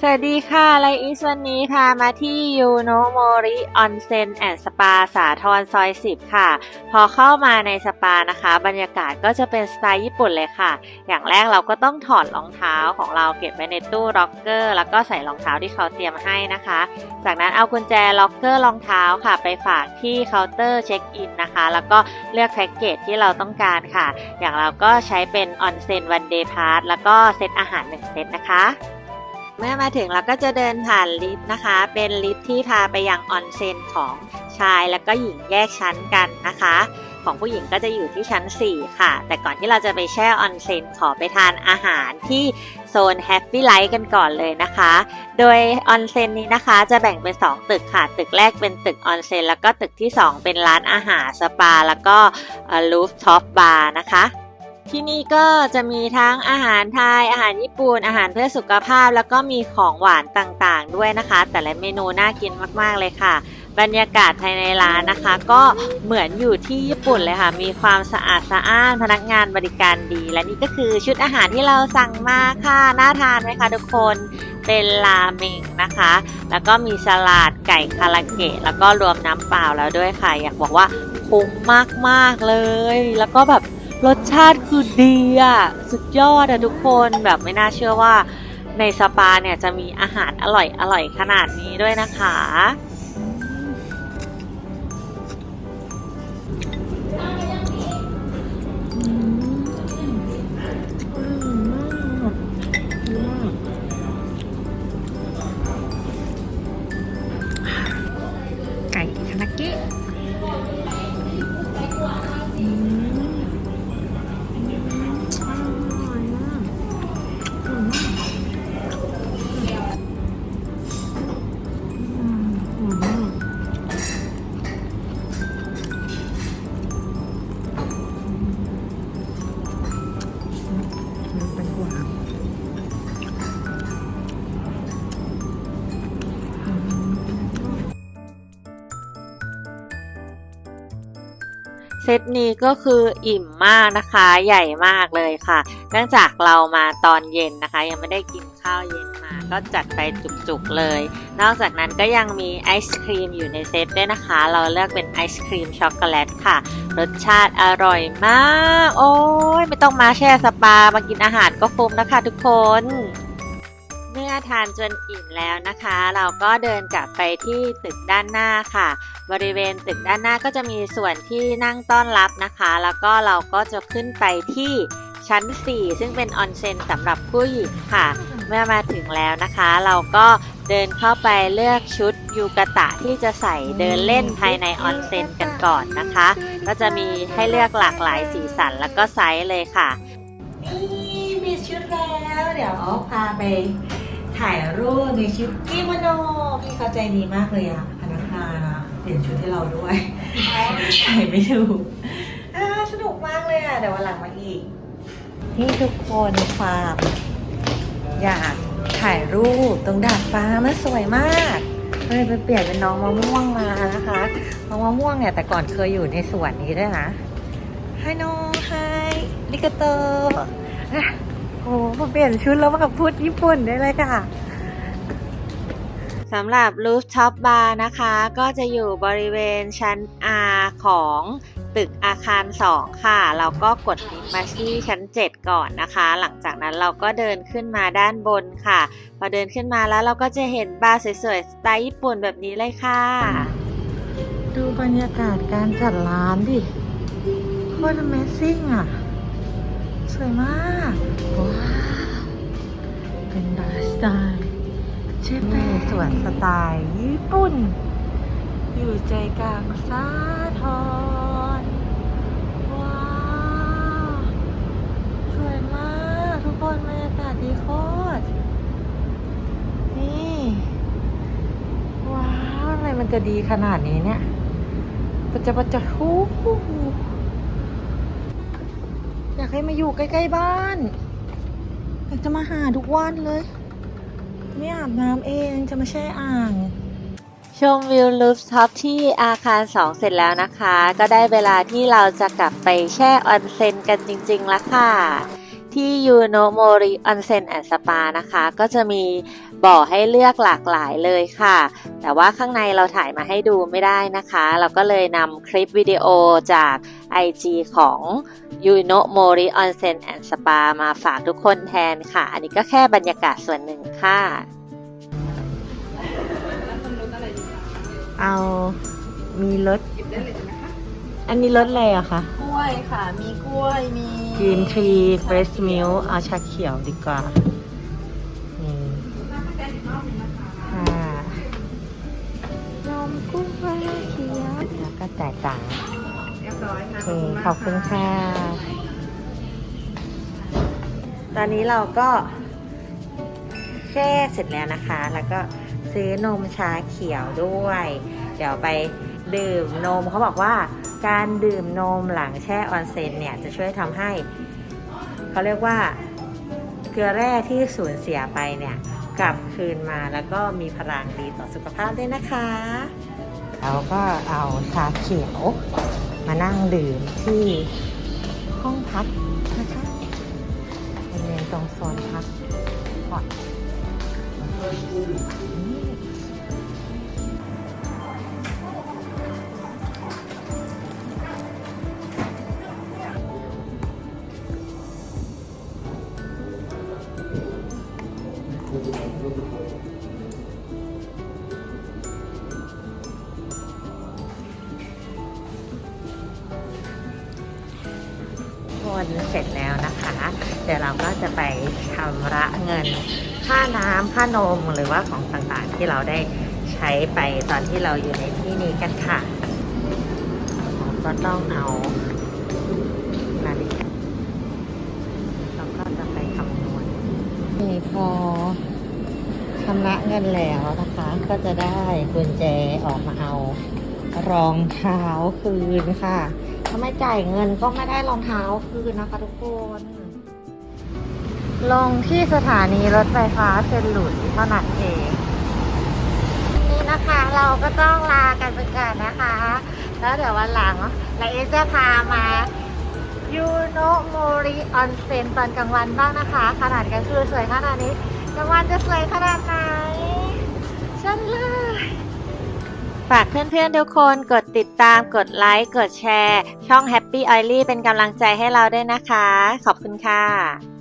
สวัสดีค่ะไลอิสวันนี้พามาที่ยูโนโมริออนเซ็นแอนด์สปาสาทรซอย 10 ค่ะ พอเข้ามาในสปานะคะ บรรยากาศก็จะเป็นสไตล์ญี่ปุ่นเลยค่ะ อย่างแรกเราก็ต้องถอดรองเท้าของเราเก็บไว้ในตู้ล็อกเกอร์ แล้วก็ใส่รองเท้าที่เขาเตรียมให้นะคะ จากนั้นเอากุญแจล็อกเกอร์รองเท้าค่ะ ไปฝากที่เคาน์เตอร์เช็คอินนะคะ แล้วก็เลือกแพ็กเกจที่เราต้องการค่ะ อย่างเราก็ใช้เป็นออนเซ็นวันเดย์พาร์แล้วก็เซตอาหาร1เซตนะคะ เมื่อมาถึงเราก็จะเดินผ่านลิฟต์นะคะ เป็นลิฟต์ที่พาไปยังออนเซ็นของชายแล้วก็หญิงแยกชั้นกันนะคะ ของผู้หญิงก็จะอยู่ที่ชั้น 4 ค่ะ แต่ก่อนที่เราจะไปแช่ออนเซ็นขอไปทานอาหารที่โซนแฮปปี้ไลท์กันก่อนเลยนะคะ โดยออนเซ็นนี้นะคะจะแบ่งเป็น 2 ตึกค่ะ ตึกแรกเป็นตึกออนเซ็นแล้วก็ตึกที่ 2 เป็นร้านอาหารสปา แล้วก็ลูฟท็อปบาร์นะคะ ที่นี่ก็จะมีทั้งอาหารไทย อาหารญี่ปุ่น อาหารเพื่อสุขภาพ แล้วก็มีของหวานต่างๆ ด้วยนะคะ แต่ละเมนูน่ากินมากๆเลยค่ะ บรรยากาศภายในร้านนะคะ ก็เหมือนอยู่ที่ญี่ปุ่นเลยค่ะ มีความสะอาดสะอ้านพนักงานบริการดี และนี่ก็คือชุดอาหารที่เราสั่งมาค่ะน่าทานไหมคะทุกคนเป็นราเมงนะคะ แล้วก็มีสลัดไก่คาราเกะแล้วก็รวมน้ำเปล่าแล้วด้วยค่ะ อยากบอกว่าคุ้มมากๆเลย แล้วก็แบบ รสชาติคือดีอะ สุดยอดอะทุกคนแบบไม่น่าเชื่อว่าในสปาเนี่ยจะมีอาหารอร่อยอร่อยขนาดนี้ด้วยนะคะ เซตนี้ก็คืออิ่มมากนะคะใหญ่มากเลยค่ะ เนื่องจากเรามาตอนเย็นนะคะ ยังไม่ได้กินข้าวเย็นมา ก็จัดไปจุกๆเลย นอกจากนั้นก็ยังมีไอศครีมอยู่ในเซตด้วยนะคะ เราเลือกเป็นไอศครีมช็อกโกแลตค่ะ รสชาติอร่อยมาก โอ้ยไม่ต้องมาแช่สปามากินอาหารก็คุ้มนะคะทุกคน เมื่อทานจนอิ่มแล้วนะคะ เราก็เดินกลับไปที่ตึกด้านหน้าค่ะ บริเวณตึกด้านหน้าก็จะมีส่วนที่นั่งต้อนรับนะคะ แล้วก็เราก็จะขึ้นไปที่ชั้น 4 ซึ่งเป็นออนเซ็นสำหรับผู้หญิงค่ะ เมื่อมาถึงแล้วนะคะ เราก็เดินเข้าไปเลือกชุดยูกะตะที่จะใส่เดินเล่นภายในออนเซ็นกันก่อนนะคะ ก็จะมีให้เลือกหลากหลายสีสันแล้วก็ไซส์เลยค่ะนี่มีชุดแล้ว เดี๋ยวพาไป ถ่ายรูปในชุดกิโมโนพี่เขาใจดีมากเลยอะพนักงานอะเปลี่ยนชุดให้เราด้วยใส่ไม่ถูกอ่าสนุกมากเลยอะเดี๋ยววันหลังมาอีกนี่ทุกคนความอยากถ่ายรูปตรงดาดฟ้ามันสวยมากเลยไปเปลี่ยนเป็นน้องมะม่วงมานะคะน้องมะม่วงเนี่ยแต่ก่อนเคยอยู่ในสวนนี้ด้วยนะไฮโนไฮลิกาโตอะ โอ้โหเปลี่ยนชุดแล้วมากับพูดญี่ปุ่นได้เลยค่ะสำหรับ Rooftop Bar นะคะ ก็จะอยู่บริเวณชั้น R ของตึกอาคาร 2 ค่ะ เราก็กดลิฟต์มาที่ชั้น 7 ก่อนนะคะ หลังจากนั้นเราก็เดินขึ้นมาด้านบนค่ะ พอเดินขึ้นมาแล้วเราก็จะเห็นบาร์สวยๆ สไตล์ญี่ปุ่นแบบนี้เลยค่ะ ดูบรรยากาศการจัดร้านดิโคตร Amazing อะ สวยมาก ว้าว เป็นบาร์สไตล์เชฟสวนสไตล์ญี่ปุ่น อยู่ใจกลางสาทรว้าว สวยมาก ทุกคนบรรยากาศดีโคตร นี่ ว้าว อะไรมันจะดีขนาดนี้เนี่ยปัจจะปัจจะฮู้ากให้มาอยู่ใกล้ๆบ้านอยากจะมาหาทุกวันเลย ไม่อาบน้ำเองจะมาแช่อ่าง ชมวิวลูฟท็อปที่อาคาร 2 เสร็จแล้วนะคะ ก็ได้เวลาที่เราจะกลับไปแช่ออนเซ็นกันจริงๆแล้วค่ะ ที่ยูโนโมริออนเซ็นแอนด์สปานะคะ ก็จะมีบ่อให้เลือกหลากหลายเลยค่ะ แต่ว่าข้างในเราถ่ายมาให้ดูไม่ได้นะคะ เราก็เลยนำคลิปวิดีโอจาก IG ของยูโนโมริออนเซ็นแอนด์สปามาฝากทุกคนแทนค่ะ อันนี้ก็แค่บรรยากาศส่วนหนึ่งค่ะ เอามีรสอันนี้รสอะไรอะคะ วยค่ะ มีกล้วย มีกรีนทีเฟรชมิลเอาชาเขียวดีกว่านี่ค่ะนมกุ้งฟ้าเขียวแล้วก็จ่ายตังค์เรียบร้อยค่ะโอเคขอบคุณค่ะ ตอนนี้เราก็แช่เสร็จแล้วนะคะ แล้วก็ซื้อนมชาเขียวด้วย เดี๋ยวไปดื่มนมเขาบอกว่า การดื่มนมหลังแช่ออนเซ็นเนี่ยจะช่วยทำให้เขาเรียกว่าเกลือแร่ที่สูญเสียไปเนี่ยกลับคืนมาแล้วก็มีพลังดีต่อสุขภาพด้วยนะคะเราก็เอาชาเขียวมานั่งดื่มที่ห้องพักนะคะบริเวณตรงโซนพักก่อน นี่คนเสร็จแล้วนะคะ เดี๋ยวเราก็จะไปชำระเงิน ค่าน้ำค่านมหรือว่าของต่างๆที่เราได้ใช้ไปตอนที่เราอยู่ในที่นี้กันค่ะก็ต้องเอานาฬิกาเราก็จะไปคำนวณนี่พอชำระเงินแล้วนะคะ ก็จะได้กุญแจออกมาเอารองเท้าคืนค่ะ ถ้าไม่จ่ายเงินก็ไม่ได้รองเท้าคืนนะคะทุกคน ลงที่สถานีรถไฟฟ้าเซนหลุยเท่านั้นเองนี่นะคะเราก็ต้องลากันไปก่อนนะคะ แล้วเดี๋ยววันหลังเราเอจะพามายูโนโมริออนเซ็นตอนกลางวันบ้างนะคะ ขนาดกลางคืนสวยขนาดนี้กลางวันจะสวยขนาดไหนฉันเลย ฝากเพื่อนๆทุกคนกดติดตามกดไลค์กดแชร์ ช่อง Happy Oily เป็นกำลังใจให้เราด้วยนะคะ ขอบคุณค่ะ